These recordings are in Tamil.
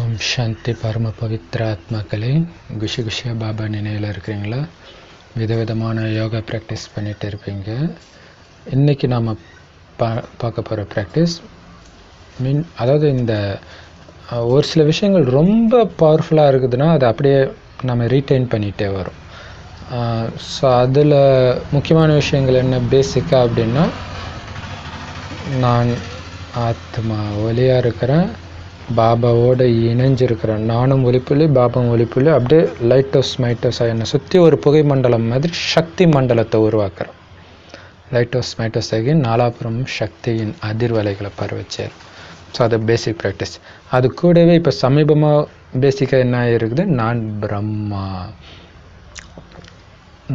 ஓம் சாந்தி பரம பவித்ர ஆத்மாக்களே குஷி குஷியாக பாபா நினைவில் இருக்கிறீங்களா? விதவிதமான யோகா ப்ராக்டிஸ் பண்ணிட்டு இருப்பீங்க. இன்றைக்கி நாம் பா பார்க்க போகிற ப்ராக்டிஸ் மீன் அதாவது இந்த ஒரு சில விஷயங்கள் ரொம்ப பவர்ஃபுல்லாக இருக்குதுன்னா அதை அப்படியே நம்ம ரீட்டைன் பண்ணிகிட்டே வரும். ஸோ அதில் முக்கியமான விஷயங்கள் என்ன? பேசிக்காக அப்படின்னா நான் ஆத்மா ஒலியாக இருக்கிறேன். பாபாவோட இணைஞ்சிருக்கிறேன் நானும் ஒளிப்புள்ளி பாபாவும் ஒளிப்புள்ளி அப்படியே லைட்டோஸ் மைட்டோஸ் என்னை சுற்றி ஒரு புகை மண்டலம் மாதிரி சக்தி மண்டலத்தை உருவாக்குறோம். லைட்டோஸ் மைட்டோஸ் ஆகி நாலாபுரம் சக்தியின் அதிர்வலைகளை பரவச்சார். ஸோ அது பேசிக் ப்ராக்டிஸ் அது கூடவே இப்போ சமீபமாக பேசிக்காக என்ன இருக்குது நான் பிரம்மா.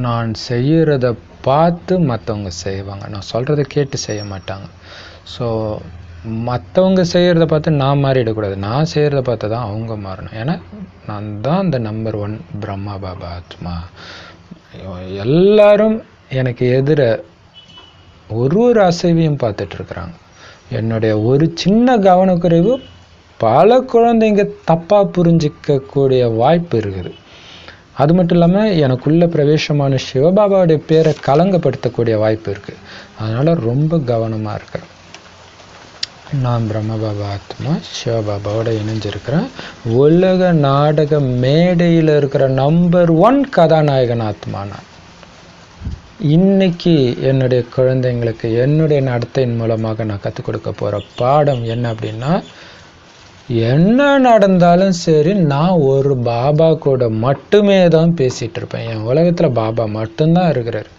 நான் செய்கிறத பார்த்து மற்றவங்க செய்வாங்க. நான் சொல்கிறத கேட்டு செய்ய மாட்டாங்க. ஸோ மற்றவங்க செய்கிறத பார்த்து நான் மாறிடக்கூடாது. நான் செய்கிறத பார்த்து தான் அவங்க மாறணும். ஏன்னா நான் தான் இந்த நம்பர் ஒன் பிரம்மா பாபா ஆத்மா. எல்லாரும் எனக்கு எதிர ஒரு ஒரு அசைவையும் பார்த்துட்ருக்குறாங்க. என்னுடைய ஒரு சின்ன கவனக்குறைவு பல குழந்தைங்க தப்பாக புரிஞ்சிக்கக்கூடிய வாய்ப்பு இருக்குது. அது மட்டும் இல்லாமல் எனக்குள்ளே பிரவேசமான சிவபாபாவுடைய பேரை கலங்கப்படுத்தக்கூடிய வாய்ப்பு இருக்குது அதனால் ரொம்ப கவனமாக இருக்கிறேன் நான் பிரம்மபாபா ஆத்மா சிவபாபாவோட இணைஞ்சிருக்கிறேன். உலக நாடக மேடையில் இருக்கிற நம்பர் ஒன் கதாநாயகன் ஆத்மா நான் இன்னைக்கு என்னுடைய குழந்தைங்களுக்கு என்னுடைய நடத்தையின் மூலமாக நான் கற்றுக் கொடுக்க போகிற பாடம் என்ன அப்படின்னா என்ன நடந்தாலும் சரி நான் ஒரு பாபா கூட மட்டுமே தான் பேசிகிட்டு இருப்பேன். என் உலகத்தில் பாபா மட்டும்தான் இருக்கிறார்.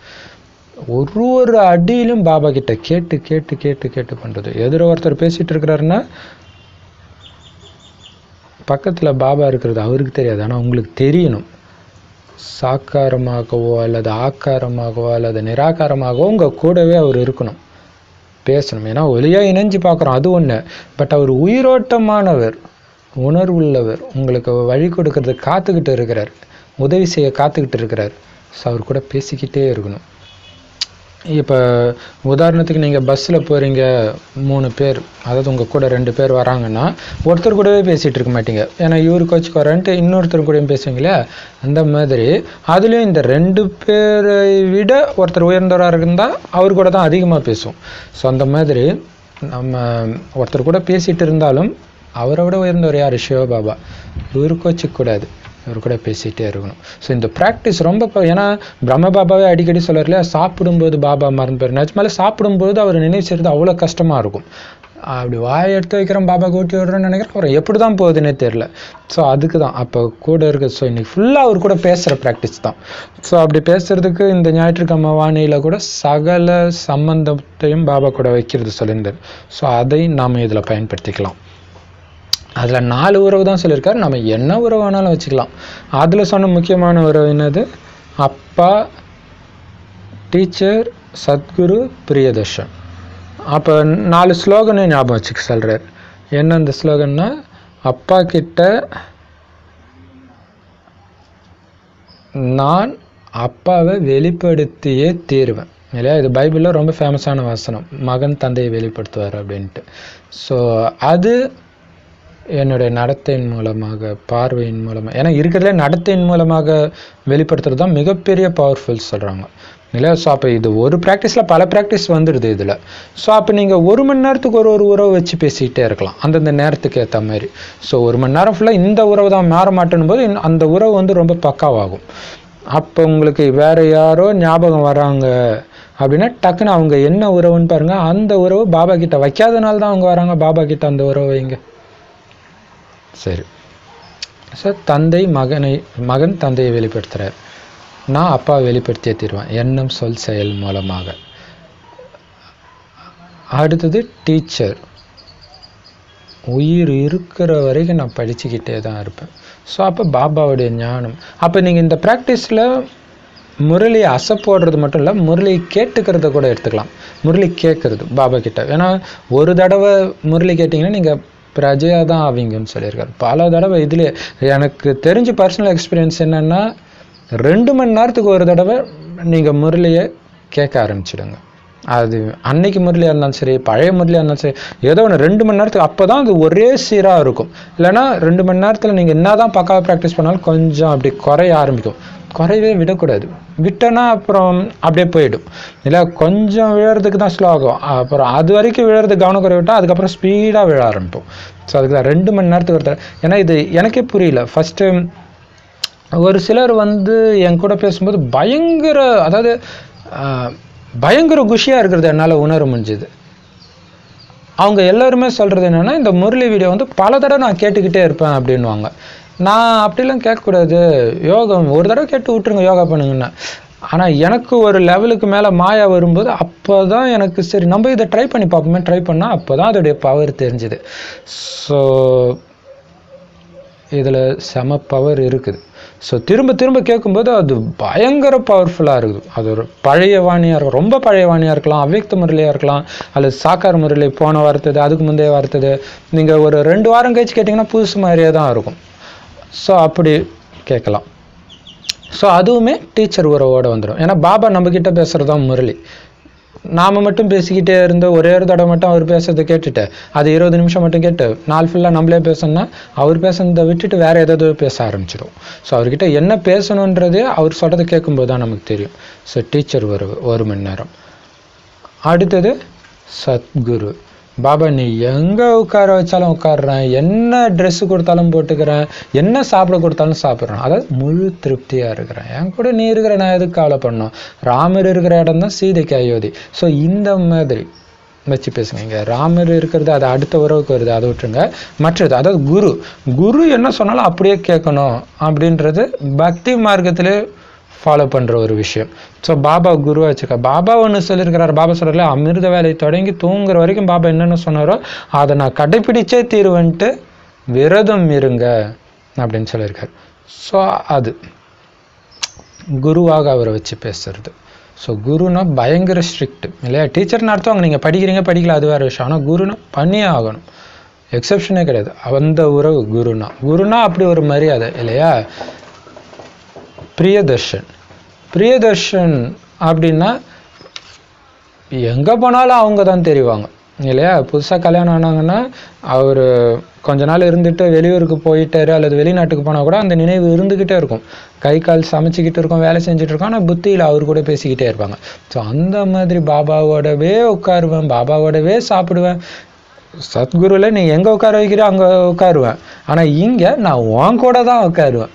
ஒரு ஒரு அடியிலும் பாபா கிட்ட கேட்டு கேட்டு கேட்டு கேட்டு பண்ணுறது எதிர ஒருத்தர் பேசிகிட்டு இருக்கிறாருன்னா பக்கத்தில் பாபா இருக்கிறது அவருக்கு தெரியாது. ஆனால் உங்களுக்கு தெரியணும். சாக்காரமாகவோ அல்லது ஆக்காரமாகவோ அல்லது நிராகாரமாகவோ உங்கள் கூடவே அவர் இருக்கணும். பேசணும். ஏன்னா ஒளியாக இணைஞ்சு பார்க்குறோம். அது ஒன்று பட் அவர் உயிரோட்டமானவர் உணர்வுள்ளவர் உங்களுக்கு வழி கொடுக்கறது காத்துக்கிட்டு இருக்கிறார். உதவி செய்ய காத்துக்கிட்டு இருக்கிறார். ஸோ அவர் கூட பேசிக்கிட்டே இருக்கணும். இப்போ உதாரணத்துக்கு நீங்கள் பஸ்ஸில் போகிறீங்க மூணு பேர் அதாவது உங்கள் கூட ரெண்டு பேர் வராங்கன்னா ஒருத்தர் கூடவே பேசிகிட்டு இருக்க மாட்டீங்க. ஏன்னா இவர் கோச்சுக்கு வரேன்ட்டு இன்னொருத்தர் கூடயும் பேசுவீங்களே அந்த மாதிரி அதுலேயும் இந்த ரெண்டு பேரை விட ஒருத்தர் உயர்ந்தவராக இருந்தால் அவர் கூட தான் அதிகமாக பேசும் ஸோ அந்த மாதிரி நம்ம ஒருத்தர் கூட பேசிகிட்டு இருந்தாலும் அவரை விட உயர்ந்தவர் யார்? சிவபாபா. இவர் கோச்சிக்கூடாது இவர் கூட பேசிகிட்டே இருக்கணும். ஸோ இந்த ப்ராக்டிஸ் ரொம்ப ஏன்னா பிரம்ம பாபாவே அடிக்கடி சொல்கிறார் இல்லையா சாப்பிடும்போது பாபா மறந்து போயிரு. நிஜமாலே சாப்பிடும்போது அவர் நினைவு செய்கிறது அவ்வளோ கஷ்டமாக இருக்கும். அப்படி வாய் எடுத்து வைக்கிறேன் பாபா கூட்டி விடுறேன்னு நினைக்கிறேன் அப்புறம் எப்படி தான் போகுதுன்னே தெரில ஸோ அதுக்கு தான். அப்போ கூட இருக்குது ஸோ இன்னைக்கு ஃபுல்லாக அவர் கூட பேசுகிற ப்ராக்டிஸ் தான். ஸோ அப்படி பேசுகிறதுக்கு இந்த ஞாயிற்றுக்கிழமை வானியில் கூட சகல சம்பந்தத்தையும் பாபா கூட வைக்கிறது சொல்லியிருந்தார். ஸோ அதை நாம் இதில் பயன்படுத்திக்கலாம். அதில் நாலு உறவு தான் சொல்லியிருக்காரு. நம்ம என்ன உறவு வேணாலும் வச்சுக்கலாம். அதில் சொன்ன முக்கியமான உறவு என்னது? அப்பா டீச்சர் சத்குரு பிரியதர்ஷன். அப்போ நாலு ஸ்லோகனை ஞாபகம் வச்சுக்க சொல்கிறார் என்ன அந்த ஸ்லோகன்னா அப்பா கிட்ட நான் அப்பாவை வெளிப்படுத்தியே தீர்வேன். இல்லையா? இது பைபிளில் ரொம்ப ஃபேமஸான வசனம். மகன் தந்தையை வெளிப்படுத்துவார் அப்படின்ட்டு. ஸோ அது என்னுடைய நடத்தையின் மூலமாக பார்வையின் மூலமாக ஏன்னா இருக்கிறதுல நடத்தையின் மூலமாக வெளிப்படுத்துறது தான் மிகப்பெரிய பவர்ஃபுல் சொல்கிறாங்க இல்லையா? ஸோ அப்போ இது ஒரு ப்ராக்டிஸில் பல ப்ராக்டிஸ் வந்துடுது இதில். ஸோ அப்போ நீங்கள் ஒரு மணி நேரத்துக்கு ஒரு ஒரு உறவு வச்சு பேசிக்கிட்டே இருக்கலாம். அந்தந்த நேரத்துக்கு ஏற்ற மாதிரி. ஸோ ஒரு மணி நேரம் ஃபுல்லாக இந்த உறவு தான் மாற மாட்டேன்னு போது அந்த உறவு வந்து ரொம்ப பக்காவாகும். அப்போ உங்களுக்கு வேற யாரோ ஞாபகம் வராங்க அப்படின்னா டக்குன்னு அவங்க என்ன உறவுன்னு பாருங்கள் அந்த உறவு பாபா கிட்ட வைக்காதனால தான் அவங்க வராங்க பாபா கிட்ட அந்த உறவு வைங்க. சரி. சார் தந்தை மகனை மகன் தந்தையை வெளிப்படுத்துகிறார் நான் அப்பா வெளிப்படுத்தியே தீர்வேன். எண்ணம் சொல் செயல் மூலமாக. அடுத்தது டீச்சர் உயிர் இருக்கிற வரைக்கும் நான் படிச்சுக்கிட்டே தான் இருப்பேன். ஸோ அப்போ பாபாவுடைய ஞானம். அப்போ நீங்கள் இந்த ப்ராக்டிஸில் முரளியை அசப்போடுறது மட்டும் இல்லை முரளியை கேட்டுக்கிறத கூட எடுத்துக்கலாம். முரளி கேட்குறது பாபா கிட்ட. ஏன்னா ஒரு தடவை முரளி கேட்டிங்கன்னா நீங்கள் பிரஜையாக தான் ஆவீங்கன்னு சொல்லியிருக்காரு. பல தடவை இதுலேயே எனக்கு தெரிஞ்ச பர்சனல் எக்ஸ்பீரியன்ஸ் என்னென்னா ரெண்டு மணி நேரத்துக்கு ஒரு தடவை நீங்கள் முரளியை கேட்க ஆரம்பிச்சிடுங்க. அது அன்னைக்கு முரளியாக இருந்தாலும் சரி பழைய முரளியாக இருந்தாலும் சரி ஏதோ ஒன்று ரெண்டு மணி நேரத்துக்கு அப்போ தான் அது ஒரே சீராக இருக்கும். இல்லைன்னா ரெண்டு மணி நேரத்தில் நீங்கள் என்ன தான் பக்காவாக ப்ராக்டிஸ் பண்ணாலும் கொஞ்சம் அப்படி குறைய ஆரம்பிக்கும். குறையவே விடக்கூடாது. விட்டோன்னா அப்புறம் அப்படியே போயிடும். இல்லை கொஞ்சம் விழுறதுக்கு தான் ஸ்லோ ஆகும். அப்புறம் அது வரைக்கும் விழுறதுக்கு கவனம் குறை விட்டால் அதுக்கப்புறம் ஸ்பீடாக விழ ஆரம்பிப்போம். ஸோ அதுக்கு தான் ரெண்டு மணி நேரத்துக்கு ஒருத்தர் ஏன்னா இது எனக்கே புரியல. ஃபஸ்ட்டு ஒரு சிலர் வந்து என் கூட பேசும்போது பயங்கர அதாவது பயங்கர குஷியாக இருக்கிறது என்னால் உணர முடிஞ்சுது. அவங்க எல்லாருமே சொல்கிறது என்னென்னா இந்த முரளி வீடியோ வந்து பல தடவை நான் கேட்டுக்கிட்டே இருப்பேன் அப்படின்வாங்க நான் அப்படிலாம் கேட்கக்கூடாது. யோகம் ஒரு தடவை கேட்டு விட்டுருங்க யோகா பண்ணுங்கன்னா. ஆனால் எனக்கு ஒரு லெவலுக்கு மேலே மாயா வரும்போது அப்போ தான் எனக்கு சரி நம்ம இதை ட்ரை பண்ணி பார்ப்போமே ட்ரை பண்ணால் அப்போ தான் அதோடைய பவர் தெரிஞ்சுது. ஸோ இதில் செம பவர் இருக்குது. ஸோ திரும்ப திரும்ப கேட்கும்போது அது பயங்கர பவர்ஃபுல்லாக இருக்குது. அது ஒரு பழைய வாணியாக இருக்கும் ரொம்ப பழைய வாணியாக இருக்கலாம் அவ்வியக்த முறையிலையாக இருக்கலாம் அல்லது சாக்கார் முறையில் போன வார்த்தது அதுக்கு முந்தைய வார்த்தது நீங்கள் ஒரு ரெண்டு வாரம் கழிச்சு கேட்டிங்கன்னா புதுசு மாதிரியே தான் இருக்கும். ஸோ அப்படி கேட்கலாம். ஸோ அதுவுமே டீச்சர் உறவோட வந்துடும் ஏன்னா பாபா நம்மக்கிட்ட பேசுகிறது தான் முரளி. நாம் மட்டும் பேசிக்கிட்டே இருந்து ஒரே ஒரு தடவை மட்டும் அவர் பேசுறதை கேட்டுட்டு அது இருபது நிமிஷம் மட்டும் கேட்டு நாள் ஃபுல்லாக நம்மளே பேசணும்னா அவர் பேசுனதை விட்டுட்டு வேறு ஏதாவது பேச ஆரம்பிச்சிடும் ஸோ அவர்கிட்ட என்ன பேசணுன்றது அவர் சொல்கிறத கேட்கும்போது தான் நமக்கு தெரியும். ஸோ டீச்சர் ஒரு ஒரு மணி நேரம். அடுத்தது சத்குரு. பாபா நீ எங்கே உட்கார வச்சாலும் உட்காடுறேன் என்ன ட்ரெஸ்ஸு கொடுத்தாலும் போட்டுக்கிறேன். என்ன சாப்பிட கொடுத்தாலும் சாப்பிட்றேன். அதாவது முழு திருப்தியாக இருக்கிறேன். என் கூட நீ இருக்கிற நான் எதுக்கு கவலை பண்ணோம் ராமர் இருக்கிற இடம் தான் சீதைக்கு அயோத்தி. ஸோ இந்த மாதிரி வச்சு பேசுங்க. இங்கே ராமர் இருக்கிறது அது அடுத்த உறவுக்கு வருது. அதை விட்டுருங்க. மற்றது அதாவது குரு. குரு என்ன சொன்னாலும் அப்படியே கேட்கணும். அப்படின்றது பக்தி மார்க்கத்திலே ஃபாலோ பண்ணுற ஒரு விஷயம். ஸோ பாபா குருவா வச்சுக்க. பாபா ஒன்று சொல்லியிருக்கிறார் பாபா சொல்கிறல அமிர்த வேலை தொடங்கி தூங்குற வரைக்கும் பாபா என்னென்ன சொன்னாரோ அதை நான் கடைப்பிடிச்சே தீருவன்ட்டு விரதம் இருங்க அப்படின்னு சொல்லியிருக்காரு ஸோ அது குருவாக அவரை வச்சு பேசுறது. ஸோ குருனா பயங்கர ஸ்ட்ரிக்ட் இல்லையா? டீச்சர்னு அர்த்தம் நீங்கள் படிக்கிறீங்க படிக்கல அது வேறு விஷயம். ஆனால் குருனா பண்ணியே ஆகணும். எக்ஸப்ஷனே கிடையாது. அந்த உறவு குருனா. குருனா அப்படி ஒரு மரியாதை இல்லையா? பிரியதர்ஷன். பிரியதர்ஷன் அப்படின்னா எங்கே போனாலும் அவங்க தான் தெரிவாங்க. இல்லையா? புதுசாக கல்யாணம் ஆனாங்கன்னா அவர் கொஞ்ச நாள் இருந்துட்டு வெளியூருக்கு போயிட்டாரு அல்லது வெளிநாட்டுக்கு போனால் கூட அந்த நினைவு இருந்துக்கிட்டே இருக்கும். கை கால் சமைச்சிக்கிட்டு இருக்கோம் வேலை செஞ்சுட்டு இருக்கோம் ஆனால் புத்தியில் அவர் கூட பேசிக்கிட்டே இருப்பாங்க. ஸோ அந்த மாதிரி பாபாவோடவே உட்காருவேன் பாபாவோடவே சாப்பிடுவேன். சத்குருவில் நீ எங்கே உட்கார வைக்கிறியோ அங்கே உட்காருவேன். ஆனால் இங்கே நான் உன் கூட தான் உட்காருவேன்.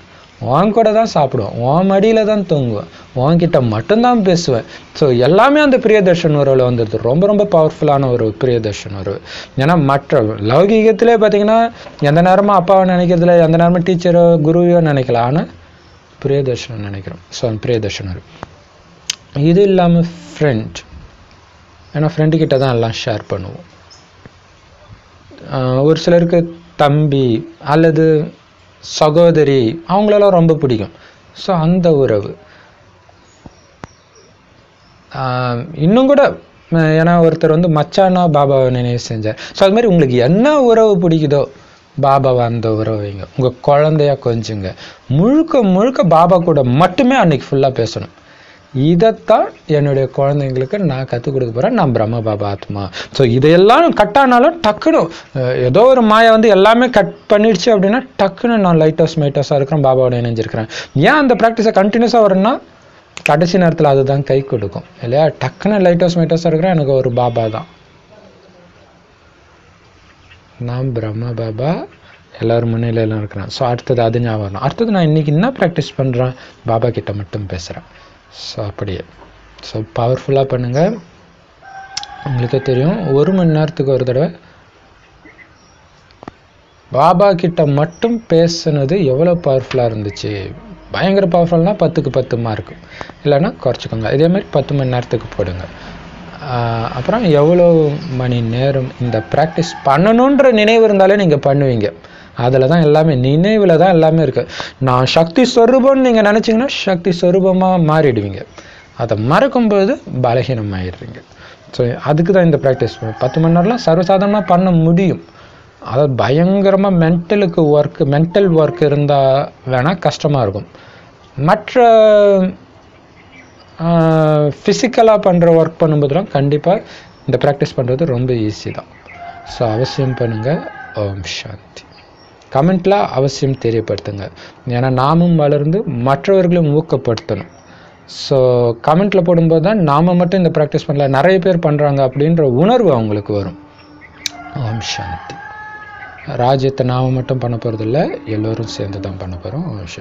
உன் கூட தான் சாப்பிடுவேன். உன் மடியில் தான் தூங்குவேன். உன்கிட்ட மட்டும்தான் பேசுவேன். ஸோ எல்லாமே அந்த பிரியதர்ஷன் உறவில் வந்துடுது. ரொம்ப ரொம்ப பவர்ஃபுல்லான ஒரு பிரியதர்ஷன் உறவு. ஏன்னா மற்ற லௌகீகத்திலே பார்த்தீங்கன்னா எந்த நேரமும் அப்பாவை நினைக்கிறதுல எந்த நேரமும் டீச்சரோ குருவையோ நினைக்கல. ஆனால் பிரியதர்ஷன் நினைக்கிறோம். ஸோ அந்த பிரியதர்ஷன் உறவு. இது இல்லாமல் ஃப்ரெண்ட் ஏன்னா ஃப்ரெண்டுக்கிட்ட தான் எல்லாம் ஷேர் பண்ணுவோம். ஒரு சிலருக்கு தம்பி அல்லது சகோதரி அவங்களெல்லாம் ரொம்ப பிடிக்கும். ஸோ அந்த உறவு. இன்னும் கூட ஏன்னா ஒருத்தர் வந்து மச்சானா பாபாவை நினைவு செஞ்சார். ஸோ அது மாதிரி உங்களுக்கு என்ன உறவு பிடிக்குதோ பாபாவை அந்த உறவு வைங்க உங்கள் குழந்தையா கொஞ்சுங்க. முழுக்க முழுக்க பாபா கூட மட்டுமே அன்னைக்கு ஃபுல்லாக பேசணும். இதைத்தான் என்னுடைய குழந்தைங்களுக்கு நான் கற்றுக் கொடுக்க போகிறேன் நான் பிரம்ம பாபா ஆத்மா. ஸோ இதையெல்லாம் கட் ஆனாலும் டக்குன்னு ஏதோ ஒரு மாயை வந்து எல்லாமே கட் பண்ணிடுச்சு அப்படின்னா டக்குன்னு நான் லைட் ஹவுஸ் இருக்கிறேன் பாபாவோட இணைஞ்சிருக்கிறேன். ஏன் அந்த ப்ராக்டிஸை கண்டினியூஸாக வரும்னா கடைசி நேரத்தில் அதுதான் கை கொடுக்கும். இல்லையா? டக்குன்னு லைட் ஹவுஸ் இருக்கிறேன் எனக்கு ஒரு பாபா தான். நான் பிரம்ம பாபா எல்லோரும் முன்னிலையிலும் இருக்கிறேன். ஸோ அடுத்தது அது ஞாபகம் அடுத்தது நான் இன்னைக்கு என்ன ப்ராக்டிஸ் பண்ணுறேன் பாபா கிட்ட மட்டும் பேசுகிறேன் ஸோ அப்படியே ஸோ பவர்ஃபுல்லாக பண்ணுங்கள் உங்களுக்கே தெரியும் ஒரு மணி நேரத்துக்கு ஒரு தடவை பாபா கிட்ட மட்டும் பேசுனது எவ்வளோ பவர்ஃபுல்லாக இருந்துச்சு. பயங்கர பவர்ஃபுல்னால் பத்துக்கு பத்து மார்க்கு இல்லைன்னா குறைச்சிக்கோங்க. இதே மாதிரி பத்து மணி நேரத்துக்கு போடுங்க. ஆஹ் அப்புறம் எவ்வளோ மணி நேரம் இந்த ப்ராக்டிஸ் பண்ணணுன்ற நினைவு இருந்தாலே நீங்கள் பண்ணுவீங்க. அதில் தான் எல்லாமே நினைவில் தான் எல்லாமே இருக்குது நான் சக்தி சொரூபம்னு நீங்கள் நினச்சிங்கன்னா சக்தி சொரூபமாக மாறிடுவீங்க. அதை மறக்கும்போது பலகீனமாயிடுறீங்க. ஸோ அதுக்கு தான் இந்த ப்ராக்டிஸ் பத்து மணி நேரம்லாம் சர்வசாதாரணமாக பண்ண முடியும். அதாவது பயங்கரமாக மென்டலுக்கு ஒர்க்கு மென்டல் ஒர்க் இருந்தால் வேணால் கஷ்டமாக இருக்கும். மற்ற ஃபிசிக்கலாக பண்ணுற ஒர்க் பண்ணும்போதுலாம் கண்டிப்பாக இந்த ப்ராக்டிஸ் பண்ணுறது ரொம்ப ஈஸி தான். ஸோ அவசியம் பண்ணுங்கள் ஓம் சாந்தி. கமெண்ட்டில் அவசியம் தெரியப்படுத்துங்க. ஏன்னா நாமும் வளர்ந்து மற்றவர்களும் ஊக்கப்படுத்தணும். ஸோ கமெண்ட்டில் போடும்போது தான் நாம் மட்டும் இந்த ப்ராக்டிஸ் பண்ணல நிறைய பேர் பண்ணுறாங்க அப்படின்ற உணர்வு அவங்களுக்கு வரும். ஓம் சாந்தி. ராஜ்யத்தை நாம் மட்டும் பண்ண போகிறதில்ல எல்லோரும் சேர்ந்து தான் பண்ண போகிறோம் ஓம் சாந்தி.